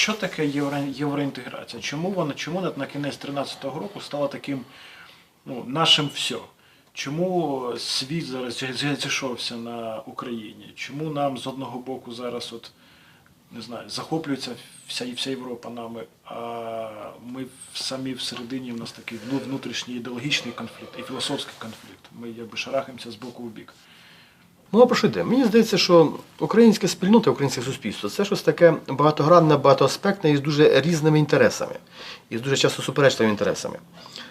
що таке євро, євроінтеграція? Чому вона, чому на, кінець 13-го року стала таким ну, нашим все? Чому світ зараз зі- зі- зійшовся на Україні? Чому нам з одного боку зараз от, не знаю, захоплюється вся, вся Європа нами, а ми самі всередині в нас такий внутрішній ідеологічний конфлікт і філософський конфлікт. Ми якби шарахаємося з боку в бік. Ну, а про що йде? Мені здається, що українська спільнота, українське суспільство це щось таке багатогранне, багатоаспектне і з дуже різними інтересами, і з дуже часто суперечливими інтересами.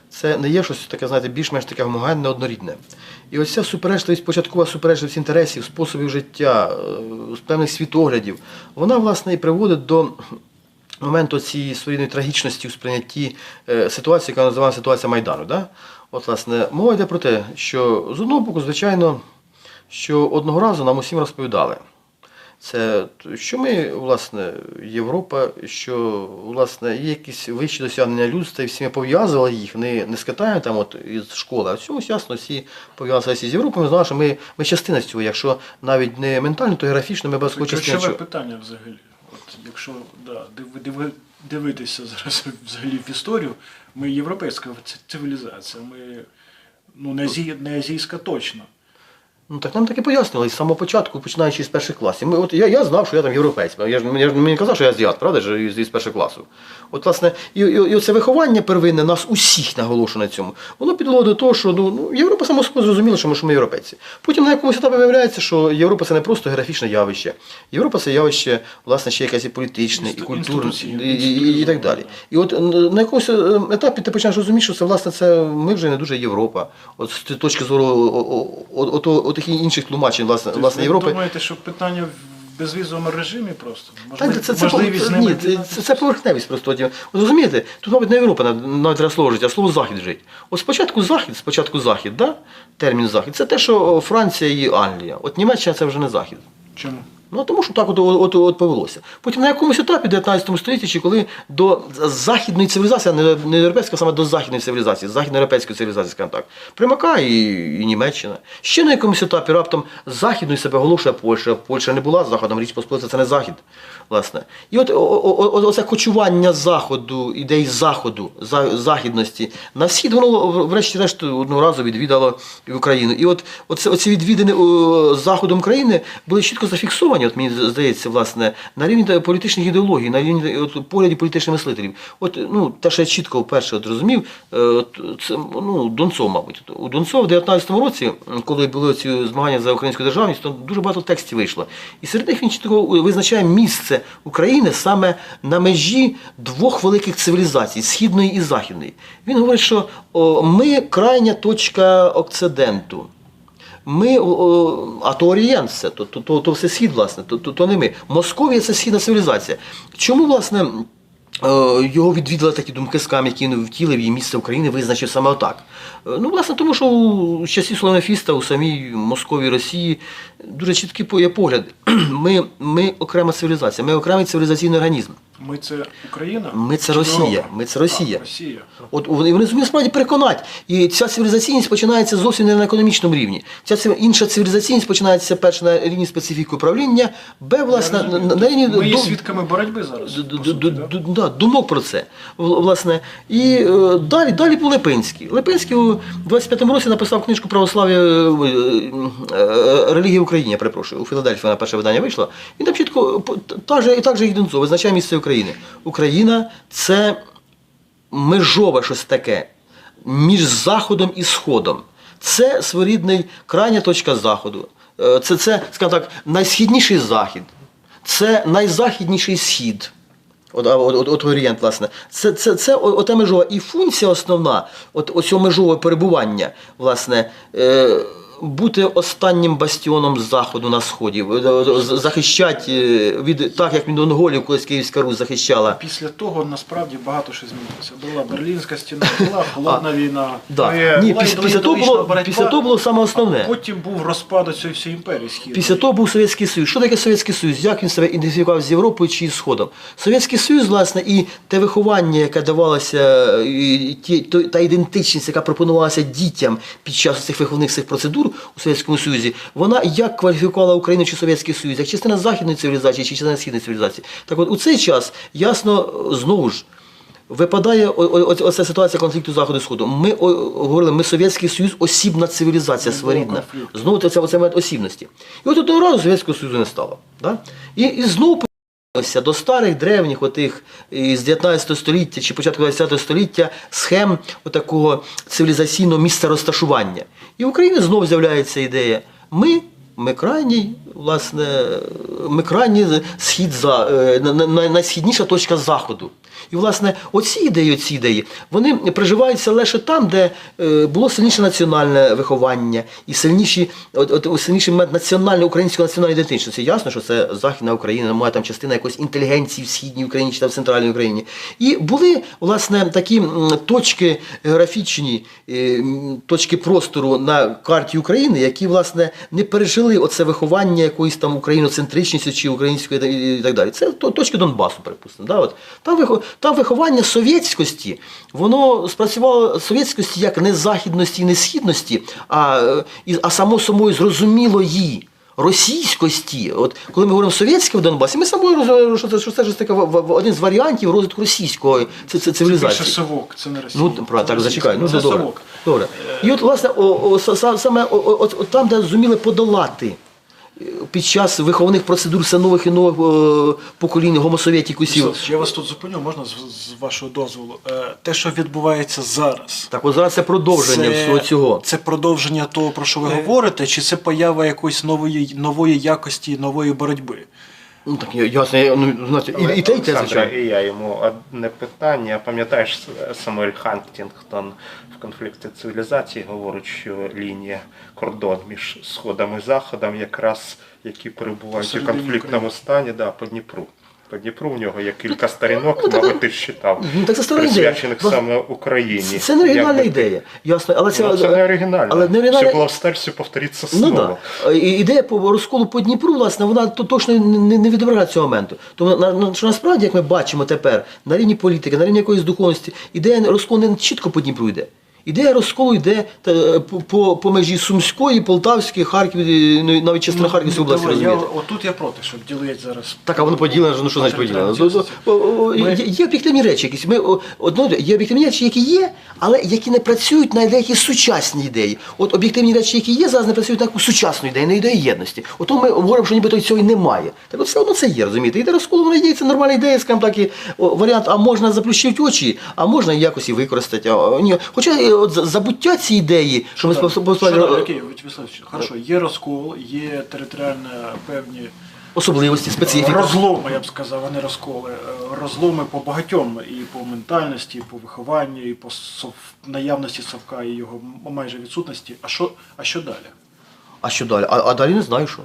Це не є щось таке, знаєте, більш-менш таке гомогенне, однорідне. І ось ця суперечливість, початкова суперечливість інтересів, способів життя, е, певних світоглядів, вона, власне, і приводить до моменту цієї своєї трагічності у сприйнятті е, ситуації, яка називається ситуація Майдану. Да? От, власне, мова йде про те, що з одного боку, звичайно, що одного разу нам усім розповідали. Це що ми, власне, Європа, що власне є якісь вищі досягнення людства, і всі ми пов'язували їх не, не з Китаєм там от із школи, а в цьому ясно всі пов'язалися з Європою. Ми знали, що ми, ми частина цього, якщо навіть не ментально, то географічно ми без Це ключове цього. питання взагалі. От якщо да, диви, дивитися зараз взагалі в історію, ми європейська цивілізація, ми ну, не азійська точно. Ну так нам таки пояснювали з самого початку, починаючи з перших класів. Ми, от, я, я знав, що я там європейць. Я ж, я ж мені казав, що я азіат, правда ж, із першого класу. От, власне, і, і, і це виховання первинне нас усіх наголошує на цьому. Воно підвело до того, що ну, ну, Європа само собою зрозуміла, що ми, що ми європейці. Потім на якомусь етапі виявляється, що Європа це не просто географічне явище. Європа це явище, власне, ще якесь і політичне, і культурне, і, і, і, і так далі. І от на якомусь е, етапі ти починаєш розуміти, що це власне це ми вже не дуже Європа. От з точки зору о- о- о- ото- отих інших тлумачень, власне, Тобто власне ви Європи. думаєте, що питання в безвізовому режимі просто? Та, Можливо, це, це, можливість з це, ними ні, це, це, це поверхневість просто. От, розумієте, тут, мабуть, не Європа нав- навіть треба слово жить, а слово Захід жить. От спочатку Захід, спочатку Захід, да? термін Захід, це те, що о, Франція і Англія. От Німеччина це вже не Захід. Чому? Ну, тому що так от, от, от повелося. Потім на якомусь етапі в 19 столітті, коли до західної цивілізації, а не, європейської, саме до західної цивілізації, західноєвропейської цивілізації, скажімо так, примикає і, і Німеччина. Ще на якомусь етапі раптом західною себе оголошує Польща. Польща не була заходом, річ Посполита це не захід. Власне. І от оце кочування заходу, ідей заходу, за, західності на схід, воно врешті-решт одного разу відвідало Україну. І от оці відвідини заходом країни були чітко зафіксовані, от мені здається, власне, на рівні політичних ідеологій, на рівні от, поглядів політичних мислителів. От, ну, те, що я чітко вперше от розумів, е, от, це ну, Донцов, мабуть. У Донцова в 19-му році, коли були ці змагання за українську державність, то дуже багато текстів вийшло. І серед них він чітко визначає місце України саме на межі двох великих цивілізацій східної і західної. Він говорить, що о, ми крайня точка Окциденту. Ми, а то Орієнт це, то, то, то, то все схід, власне, то, то, то не ми. Московія це східна цивілізація. Чому, власне, е, його відвідали такі думки скам, які він втілив і місце України визначив саме отак? Е, Ну, власне, тому що у часі Славнофіста у самій Московії Росії дуже чіткий по- погляд. Ми, ми окрема цивілізація, ми окремий цивілізаційний організм. Ми це Україна? Ми це Росія, ми це Росія. А, Росія. От вони вони справді переконати. І ця цивілізаційність починається зовсім не на економічному рівні. Ця інша цивілізаційність починається перше на рівні специфіки управління, б, власне, на, на рівні Ми є свідками боротьби зараз. да? думок про це. Власне. І е, далі, далі був Липинський. Липинський у 25-му році написав книжку Православ'я е, е, релігія в перепрошую. У Філадельфії вона перше видання вийшла. Він там чітко так же, і так же і Донцов визначає місце України. Україна це межове щось таке між Заходом і Сходом. Це своєрідний крайня точка Заходу. Е, Це, це, скажімо так, найсхідніший захід, це найзахідніший схід. От, от, от, от Орієнт, власне. Це, це, це ота межова. І функція основна, от оцього межового перебування, власне, е, бути останнім бастіоном заходу на сході, е, захищати е, від так, як від монголів, колись Київська Русь захищала. Після того насправді багато що змінилося. Була Берлінська стіна, була холодна війна. Да. Ні, була після, після, того було, боротьба, після того було саме а основне. Потім був розпад цієї всієї імперії східної. Після того був Совєтський Союз. Що таке Совєтський Союз? Як він себе ідентифікував з Європою чи з Сходом? Совєтський Союз, власне, і те виховання, яке давалося, і ті, та ідентичність, яка пропонувалася дітям під час цих виховних цих процедур, у Совєтському Союзі, вона як кваліфікувала Україну чи Совєтський Союз, як частина західної цивілізації чи частина східної цивілізації. Так от у цей час ясно знову ж. Випадає оця ситуація конфлікту Заходу і Сходу. Ми о, говорили, ми Совєтський Союз, осібна цивілізація своєрідна. Знову це, це момент осібності. І от одного разу Совєтського Союзу не стало. Да? І, і знову до старих древніх отих з 19 століття чи початку 20 століття схем такого цивілізаційного місця розташування. І в Україні знову з'являється ідея. Ми, ми крайній, власне, ми крайній схід за е, на- на- найсхідніша точка заходу. І, власне, оці ідеї, оці ідеї, вони приживаються лише там, де е, було сильніше національне виховання і сильніші, от, от, сильніший момент національної української національної ідентичності. Ясно, що це Західна Україна, має там частина якоїсь інтелігенції в східній Україні чи там в центральній Україні. І були, власне, такі точки географічні, е, точки простору на карті України, які, власне, не пережили оце виховання якоїсь там україноцентричністю чи української і так далі. Це точки Донбасу, припустимо. Да? От. Там, там виховання совєтськості, воно спрацювало совєтськості як не західності і не східності, а, а само собою зрозумілої. Російськості, от коли ми говоримо совєтське в Донбасі, ми собою розуміємо, що це, що це ж таке в- в- один з варіантів розвитку російської цивілізації. совок, це не Росія. Ну, правда, так, зачекай. Ну, це добре. совок. добре. І от, власне, о, о, са- са- саме о, о, там, де зуміли подолати під час виховних процедур все нових і нових е, поколінь гомосовєтікусів. Я вас тут зупиню, можна з, вашого дозволу. Е, Те, що відбувається зараз, Так, от зараз це продовження всього цього. Це продовження того, про що ви Е. говорите, чи це поява якоїсь нової, нової якості, нової боротьби? Ну так я- ясно, я, ну, знаєте, і, і те, і те, Олександра, звичайно. і я йому одне питання. Пам'ятаєш, Самуель Хантінгтон в конфлікті цивілізації говорить, що лінія кордон між Сходом і Заходом, якраз які перебувають у Посередині конфліктному стані, да, по Дніпру. По Дніпру в нього є кілька ну, сторінок, так- мабуть, ти читав, Ну, так це стара ідея. саме Україні. Це не оригінальна ідея. Ясно, але це, Ну, це не оригінально. Але не оригінальна... Все було в старці повториться Ну да. І ідея по розколу по Дніпру, власне, вона точно не, не відображає цього моменту. Тому на, на, що насправді, як ми бачимо тепер, на рівні політики, на рівні якоїсь духовності, ідея розколу не чітко по Дніпру йде. Ідея розколу йде та, е, по, по, межі Сумської, Полтавської, Харків, ну, навіть частина Харківської області, Добре, я, розумієте. отут я проти, щоб ділити зараз. Так, а воно поділено, ну що значить о, Ми- Є об'єктивні речі якісь. Ми, одно, є об'єктивні речі, які є, але які не працюють на деякі сучасні ідеї. От об'єктивні речі, які є, зараз не працюють на яку сучасну ідею, на ідею єдності. Ото ми говоримо, що нібито цього і немає. Так от все одно це є, розумієте? Ідея розколу вона є, це нормальна ідея, скажімо так, і варіант, а можна заплющити очі, а можна якось і використати. А, ні. Хоча е, от забуття цієї ідеї, що ми Шановний, окей, хорошо, є розкол, є територіально певні особливості, специфіки. розломи, я б сказав, а не розколи. Е, Розломи по багатьом і по ментальності, і по вихованню, і по наявності совка і його майже відсутності. А що, а що далі? А що далі? А, а далі не знаю, що.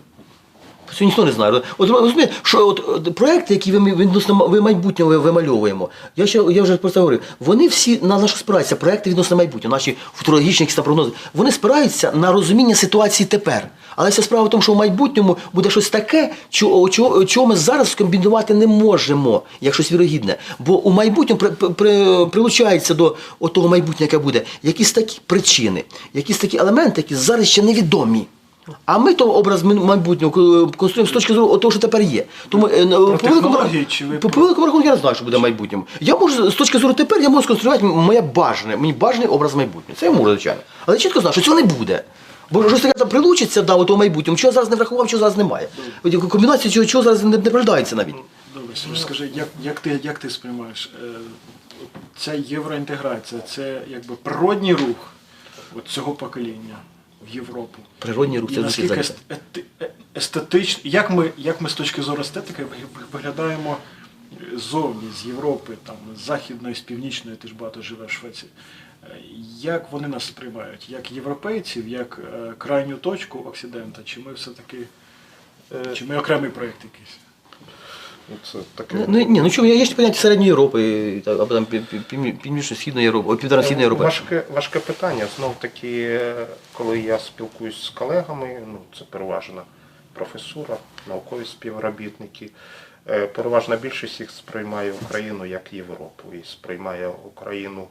Це ніхто не знає. От розумієте, що от, проекти, які ви відносно ви майбутнього вимальовуємо, я ще я вже про це говорив. Вони всі на на що спираються, проекти відносно майбутнього, наші футурологічні там прогнози. Вони спираються на розуміння ситуації тепер. Але вся справа в тому, що в майбутньому буде щось таке, чого, чого, чого ми зараз скомбінувати не можемо, як щось вірогідне. Бо у майбутньому при, при, при- прилучається до того майбутнього, яке буде, якісь такі причини, якісь такі елементи, які зараз ще невідомі. А ми то образ майбутнього ко- конструюємо з точки зору того, що тепер є. Тому е, по великому, чи ви по, великому рахунку я не знаю, що буде в майбутньому. Я можу з точки зору тепер я можу сконструювати моє бажане, мій бажаний образ майбутнього. Це я можу, звичайно. Але я чітко знаю, що цього не буде. Бо щось таке там прилучиться да, у тому майбутньому, чого я зараз не врахував, чого зараз немає. Комбінація чого, чого зараз не, не прождається навіть. Добре, скажи, як, як, ти, як ти сприймаєш е, ця євроінтеграція, це якби природній рух от цього покоління в Європу? Природній рух І це дуже е- естетично, як ми, як ми з точки зору естетики виглядаємо зовні з Європи, там, з західної, з північної, ти ж багато живеш в Швеції. Е, Як вони нас сприймають? Як європейців, як е, крайню точку Оксидента? Чи ми все-таки, чи ми окремий проєкт якийсь? Ну, Це таке. Ну, ні, ну чому, є ж поняття Середньої Європи, або там пів- пів- пів- Північно-Східної Європи, Південно-Східної Європи. Важке, важке питання. Знов таки, коли я спілкуюсь з колегами, ну це переважно професура, наукові співробітники. е, Переважна більшість їх сприймає Україну як Європу і сприймає Україну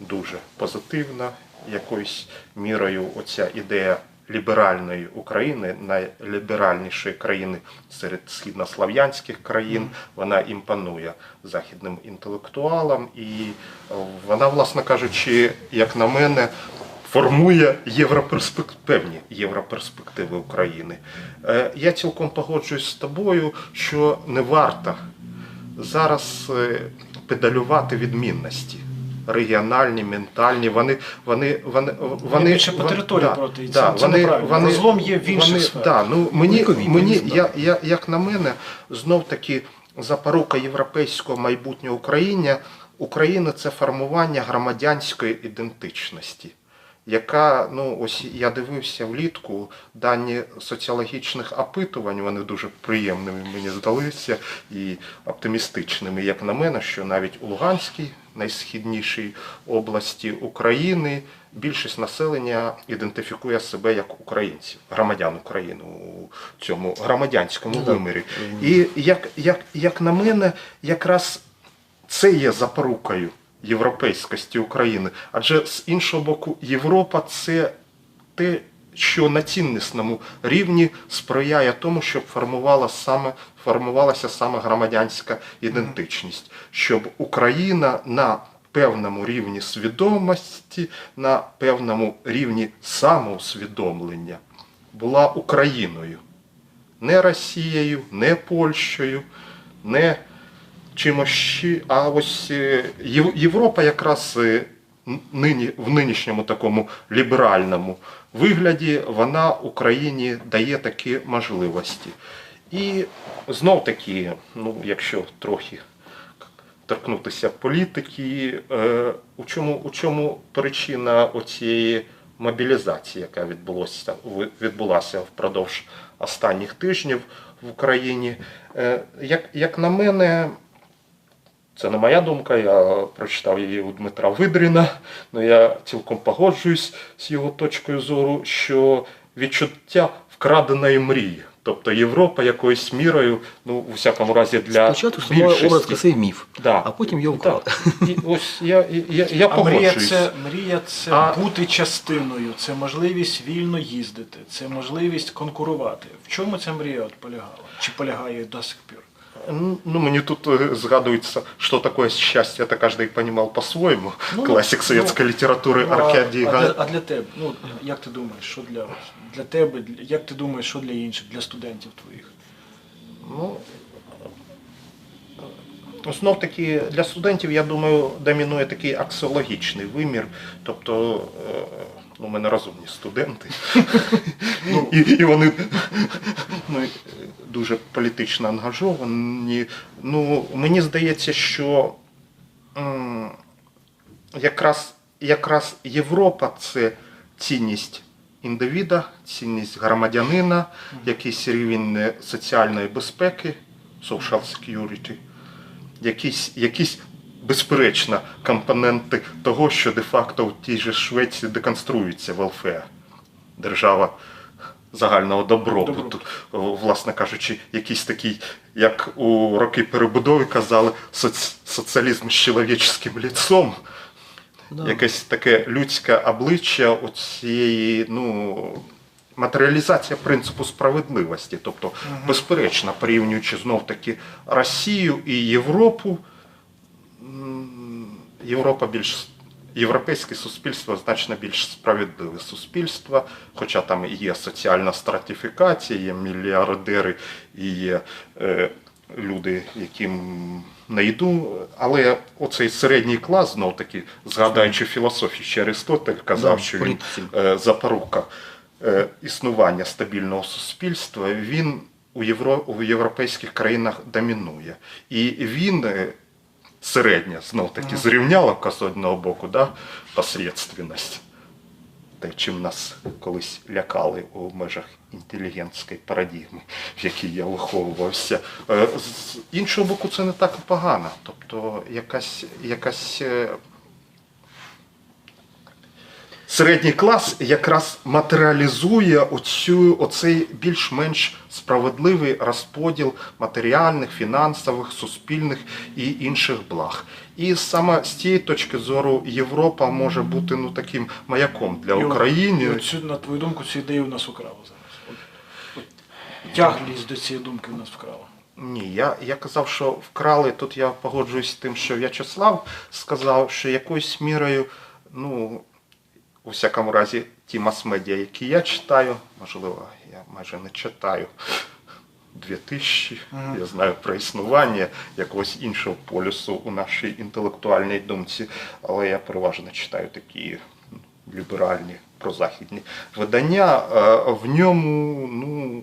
дуже позитивно. Якоюсь мірою оця ідея ліберальної України, найліберальнішої країни серед східнослов'янських країн. Вона імпонує західним інтелектуалам, і вона, власне кажучи, як на мене, формує європерспек... певні європерспективи України. Е, Я цілком погоджуюсь з тобою, що не варто зараз е, педалювати відмінності. Регіональні, ментальні, вони, вони, вони, вони більше по території проти, да, це- це вони, Розлом є в інших вони, сферах. Да, ну, мені, Вікові, мені я, я, як на мене, знов таки запорука європейського майбутнього України, Україна це формування громадянської ідентичності. Яка, ну ось я дивився влітку дані соціологічних опитувань, вони дуже приємними мені здалися і оптимістичними, як на мене, що навіть у Луганській, найсхіднішій області України, більшість населення ідентифікує себе як українців, громадян України у цьому громадянському Ну, вимірі. І як, як, як на мене, якраз це є запорукою європейськості України. Адже з іншого боку, Європа це те, що на ціннісному рівні сприяє тому, щоб формувала саме, формувалася саме громадянська ідентичність, щоб Україна на певному рівні свідомості, на певному рівні самоусвідомлення була Україною. Не Росією, не Польщею, не чимось. А ось е, Європа якраз е, нині, в нинішньому такому ліберальному вигляді вона Україні дає такі можливості. І знов таки, ну, якщо трохи торкнутися політики, е, у, чому, у чому причина оцієї мобілізації, яка відбулося, ви- відбулася впродовж останніх тижнів в Україні. Як, як на мене, це не моя думка, я прочитав її у Дмитра Видріна, але я цілком погоджуюсь з його точкою зору, що відчуття вкраденої мрії. Тобто Європа якоюсь мірою, ну, у всякому разі, для Спочатку більшості. краси міф, Да. а потім його Так. вкрали. І ось я, я, я А мрія це, мрія це А- бути частиною, це можливість вільно їздити, це можливість конкурувати. В чому ця мрія от полягала? Чи полягає до сих пір? Ну, мне тут э, згадується, что такое счастье, это каждый понимал по-своему. Ну, Классик ну, советской литературы Ну, а- Аркадий а, Га- для, а для тебе? Ну, як ти думаєш, що для, для тебе, для- як ти думаєш, що для інших, для студентів твоїх? Ну, знов таки для студентів, я думаю, домінує такий аксіологічний вимір. Тобто, е, ну, ми не розумні студенти. Ну. і, і вони ну, дуже політично ангажовані. Ну, мені здається, що м, якраз, якраз Європа це цінність індивіда, цінність громадянина, якийсь рівень соціальної безпеки, social security, якісь, якісь безперечно компоненти того, що де-факто в тій же Швеції деконструюється велфеа, держава загального добробуту. Добробуту. Власне кажучи, якийсь такий, як у роки перебудови казали, соц- соціалізм з чоловічським ліцом. Да. Якесь таке людське обличчя цієї, ну. Матеріалізація принципу справедливості, тобто, безперечно, порівнюючи знов таки Росію і Європу, Європа більш європейське суспільство значно більш справедливе суспільство, хоча там і є соціальна стратифікація, є мільярдери і є е, люди, яким не йду. Але оцей середній клас, знов таки, згадаючи філософію, ще Аристотель казав, що він е, запорука існування стабільного суспільства, він у, Євро, у європейських країнах домінує. І він е, середня, знов таки, зрівняловка з одного боку, да, посередственність. Те, чим нас колись лякали у межах інтелігентської парадігми, в якій я виховувався. Е, З іншого боку, це не так погано. Тобто якась, якась е, середній клас якраз матеріалізує оцю, оцей більш-менш справедливий розподіл матеріальних, фінансових, суспільних і інших благ. І саме з цієї точки зору Європа може бути ну таким маяком для України. і от цю, на твою думку, цю ідею в нас украли зараз. Тяглість до цієї думки в нас вкрала. Ні, я, я казав, що вкрали. Тут я погоджуюсь з тим, що В'ячеслав сказав, що якоюсь мірою, ну, у всякому разі, ті мас-медіа, які я читаю, можливо, я майже не читаю. 2000, я знаю про існування якогось іншого полюсу у нашій інтелектуальній думці, але я переважно читаю такі ну, ліберальні прозахідні видання. Е, В ньому, ну,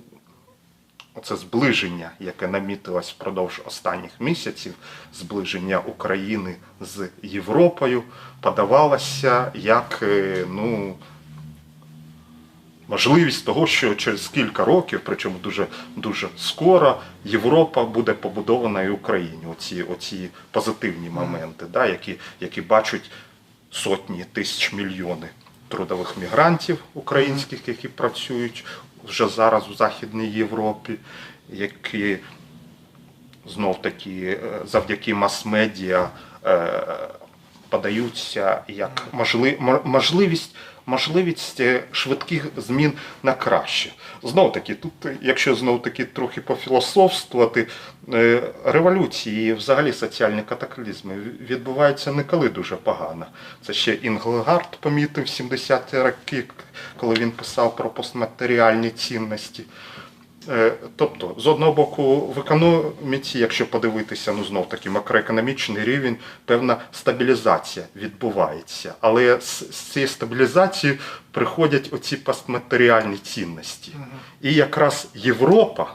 Оце зближення, яке намітилось впродовж останніх місяців, зближення України з Європою, подавалося як е, ну, можливість того, що через кілька років, причому дуже, дуже скоро, Європа буде побудована і Україні. Оці, оці позитивні моменти, да, які, які бачать сотні тисяч мільйони трудових мігрантів українських, які працюють вже зараз у Західній Європі, які знов таки е, завдяки мас-медіа е, подаються як можли- можливість. Можливість е, швидких змін на краще. Знов таки, тут, е, якщо знову таки трохи пофілософствувати, е, революції і взагалі соціальні катаклізми відбуваються не коли дуже погано. Це ще Інглгард помітив в 70-ті роки, коли він писав про постматеріальні цінності. Е, Тобто, з одного боку, в економіці, якщо подивитися, ну знов таки макроекономічний рівень, певна стабілізація відбувається. Але з, з цієї стабілізації приходять оці постматеріальні цінності. І якраз Європа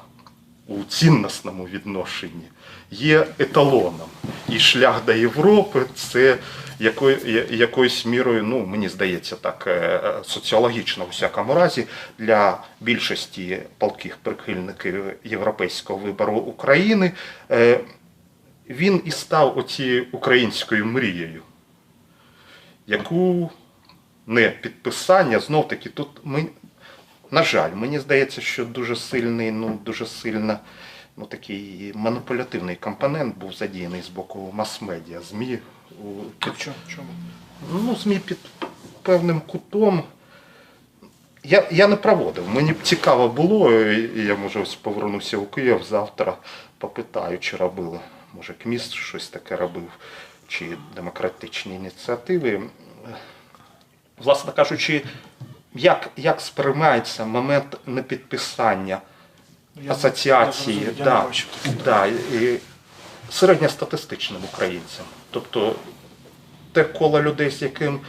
у цінностному відношенні є еталоном. І шлях до Європи це якою, якоюсь мірою, ну мені здається, так е, соціологічно у всякому разі для більшості палких прихильників європейського вибору України. е, Він і став оцією українською мрією, яку не підписання, знов таки тут ми, на жаль, мені здається, що дуже сильний, ну дуже сильно ну, такий маніпулятивний компонент був задіяний з боку мас-медіа, ЗМІ. В чому? чому? Ну, ЗМІ під певним кутом. Я, я не проводив. Мені б цікаво було, і я може ось повернуся у Київ завтра, попитаю, чи робили. Може, КМІС щось таке робив, чи демократичні ініціативи. Власне кажучи, як, як сприймається момент непідписання Я- асоціації я зрозумів, я да, не да, і середньостатистичним українцям. Тобто те коло людей, з яким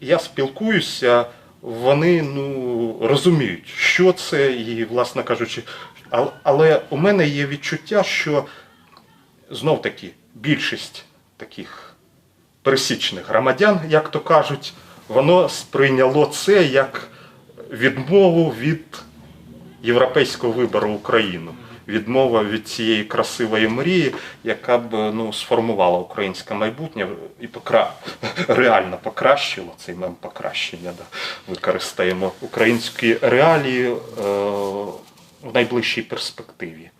я спілкуюся, вони ну, розуміють, що це, і, власне кажучи, але у мене є відчуття, що знов таки більшість таких пересічних громадян, як то кажуть, воно сприйняло це як відмову від європейського вибору Україну. Відмова від цієї красивої мрії, яка б ну, сформувала українське майбутнє і покра... реально покращила цей мем покращення. Да. Використаємо українські реалії е... в найближчій перспективі.